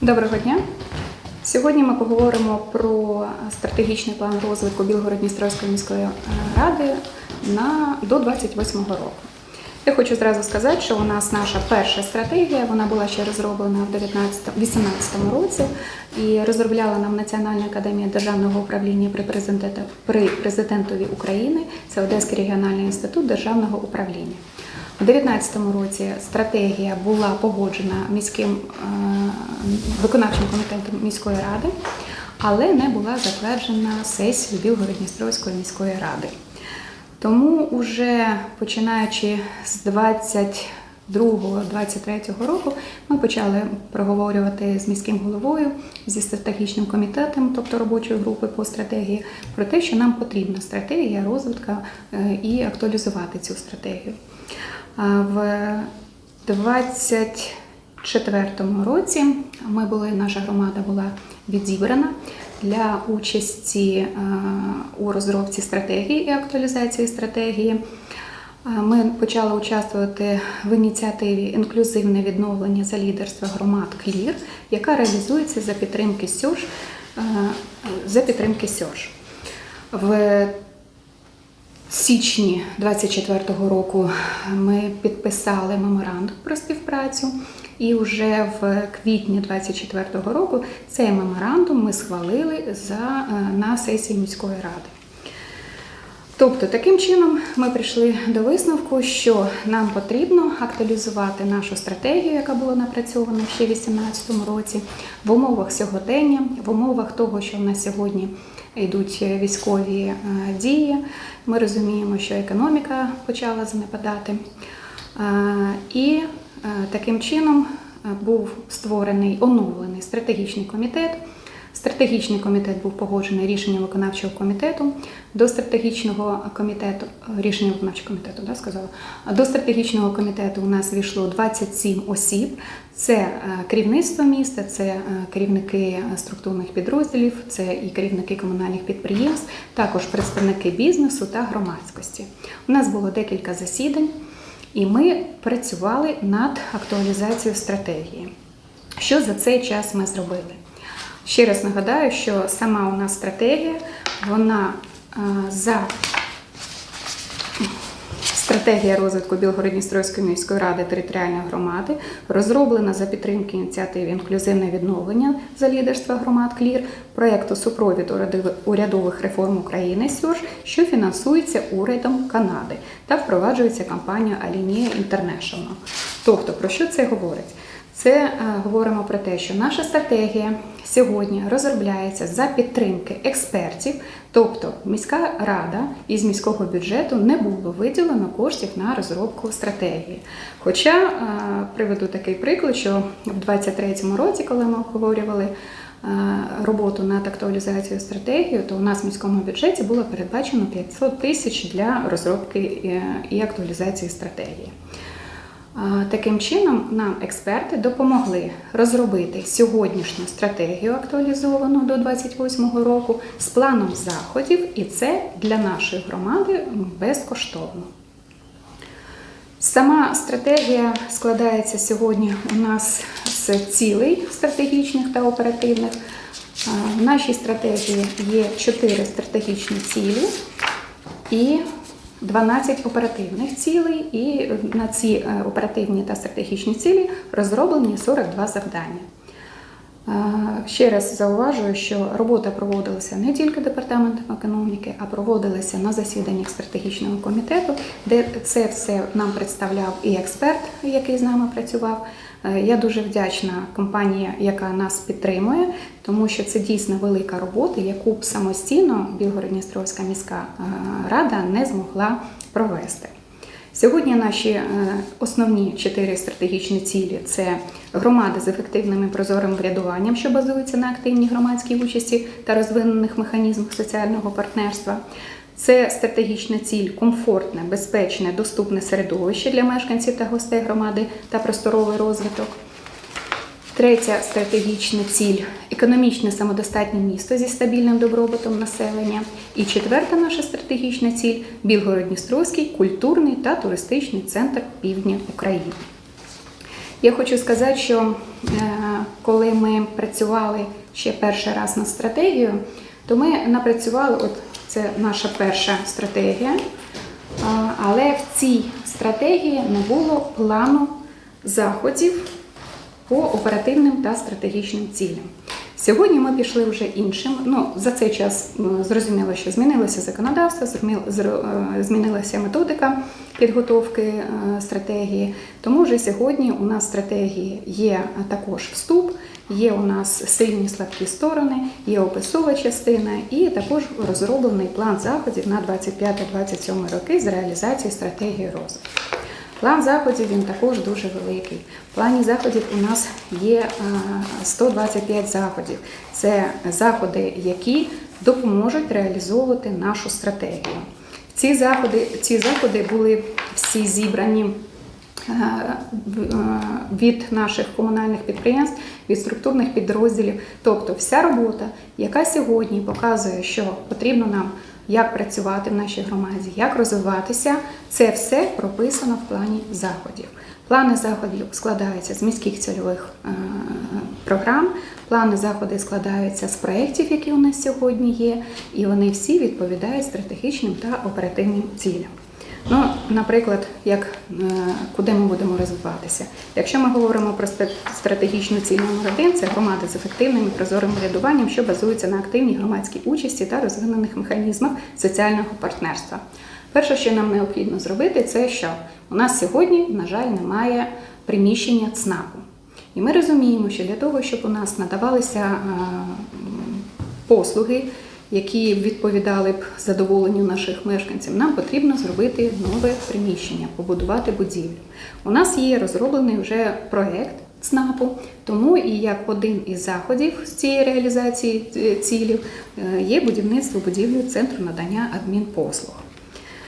Доброго дня. Сьогодні ми поговоримо про стратегічний план розвитку Білгород-Дністровської міської е, ради на до 28 року. Я хочу зразу сказати, що у нас наша перша стратегія, вона була ще розроблена в 2018 році і розробляла нам Національна академія державного управління при президентові України. Це Одеський регіональний інститут державного управління. У 2019 році стратегія була погоджена міським е, виконавчим комітетом міської ради, але не була затверджена сесією Білгород-Дністровської міської ради. Тому уже починаючи з 22-23 року ми почали проговорювати з міським головою, зі стратегічним комітетом, тобто робочої групи по стратегії, про те, що нам потрібна стратегія розвитку е, і актуалізувати цю стратегію. В 24-му році ми були, наша громада була відібрана для участі е, у розробці стратегії і актуалізації стратегії. Е, Ми почали участвувати в ініціативі Інклюзивне відновлення за лідерства громад КЛІР, яка реалізується за підтримки СЮЖ, е, за підтримки СЮЖ. В січні 24-го року ми підписали меморандум про співпрацю, і вже в квітні 24-го року цей меморандум ми схвалили за, е, на сесії міської ради. Тобто, таким чином ми прийшли до висновку, що нам потрібно актуалізувати нашу стратегію, яка була напрацьована ще в 2018 році, в умовах сьогодення, в умовах того, що в нас сьогодні йдуть військові е, дії. Ми розуміємо, що економіка почала занепадати. Е, І е, таким чином був створений оновлений стратегічний комітет. Стратегічний комітет був погоджений рішенням виконавчого комітету. До стратегічного комітету рішення виконавчого комітету, да, сказала. До стратегічного комітету у нас війшло 27 осіб. Це е, керівництво міста, це е, керівники структурних підрозділів, це і керівники комунальних підприємств, також представники бізнесу та громадськості. У нас було декілька засідань, і ми працювали над актуалізацією стратегії. Що за цей час ми зробили? Ще раз нагадаю, що сама у нас стратегія, вона е, за стратегія розвитку Білгород-Дністровської міської ради територіальної громади, розроблена за підтримки ініціативи інклюзивне відновлення за лідерства громад КЛІР, проєкту супровід урядових- реформ України СЮЖ, що фінансується урядом Канади та впроваджується компанією Alinea International. Тобто, про що це говорить? Це е, говоримо про те, що наша стратегія сьогодні розробляється за підтримки експертів, тобто міська рада із міського бюджету не було виділено коштів на розробку стратегії. Хоча е, приведу такий приклад, що в 2023 році, коли ми обговорювали е, роботу над актуалізацією стратегії, то у нас в міському бюджеті було передбачено 500 тисяч для розробки і актуалізації стратегії. Таким чином, нам експерти допомогли розробити сьогоднішню стратегію актуалізовану до 2028 року з планом заходів, і це для нашої громади безкоштовно. Сама стратегія складається сьогодні у нас з цілей стратегічних та оперативних. В нашій стратегії є чотири стратегічні цілі і 12 оперативних цілей, і на ці е, оперативні та стратегічні цілі розроблені 42 завдання. Е, Ще раз зауважую, що робота проводилася не тільки департаментом економіки, а проводилася на засіданнях стратегічного комітету, де це все нам представляв і експерт, який з нами працював. Е, Я дуже вдячна компанії, яка нас підтримує, тому що це дійсно велика робота, яку б самостійно Білгород-Дністровська міська е, рада не змогла провести. Сьогодні наші е, основні чотири стратегічні цілі це громади з ефективним і прозорим врядуванням, що базується на активній громадській участі та розвинених механізмах соціального партнерства. Це стратегічна ціль комфортне, безпечне, доступне середовище для мешканців та гостей громади та просторовий розвиток. Третя стратегічна ціль економічне самодостатнє місто зі стабільним добробутом населення. І четверта наша стратегічна ціль Білгород-Дністровський культурний та туристичний центр півдня України. Я хочу сказати, що е, коли ми працювали ще перший раз над стратегією, то ми напрацювали, от це наша перша стратегія, але в цій стратегії не було плану заходів по оперативним та стратегічним цілям. Сьогодні ми пішли вже іншим. Ну за цей час зрозуміло, що змінилося законодавство, е, змінилася методика підготовки е, стратегії. Тому вже сьогодні у нас в стратегії є також вступ, є у нас сильні слабкі сторони, є описова частина і також розроблений план заходів на 25-27 роки з реалізації стратегії розвитку. План заходів він також дуже великий. В плані заходів у нас є е, 125 заходів. Це заходи, які допоможуть реалізовувати нашу стратегію. Ці заходи, ці заходи були всі зібрані е, е, від наших комунальних підприємств, від структурних підрозділів. Тобто вся робота, яка сьогодні показує, що потрібно нам як працювати в нашій громаді, як розвиватися, це все прописано в плані заходів. Плани заходів складаються з міських цільових е, програм. Плани заходи складаються з проєктів, які у нас сьогодні є, і вони всі відповідають стратегічним та оперативним цілям. Ну, наприклад, як е, куди ми будемо розвиватися. Якщо ми говоримо про стра- стратегічну ціль номер один, це громади з ефективним і прозорим врядуванням, що базується на активній громадській участі та розвинених механізмах соціального партнерства. Перше, що нам необхідно зробити, це що у нас сьогодні, на жаль, немає приміщення ЦНАПу. І ми розуміємо, що для того, щоб у нас надавалися е, послуги, які відповідали б задоволенню наших мешканців, нам потрібно зробити нове приміщення, побудувати будівлю. У нас є розроблений вже проект ЦНАПу, тому і як один із заходів з цієї реалізації е, цілів е, є будівництво будівлі центру надання адмінпослуг.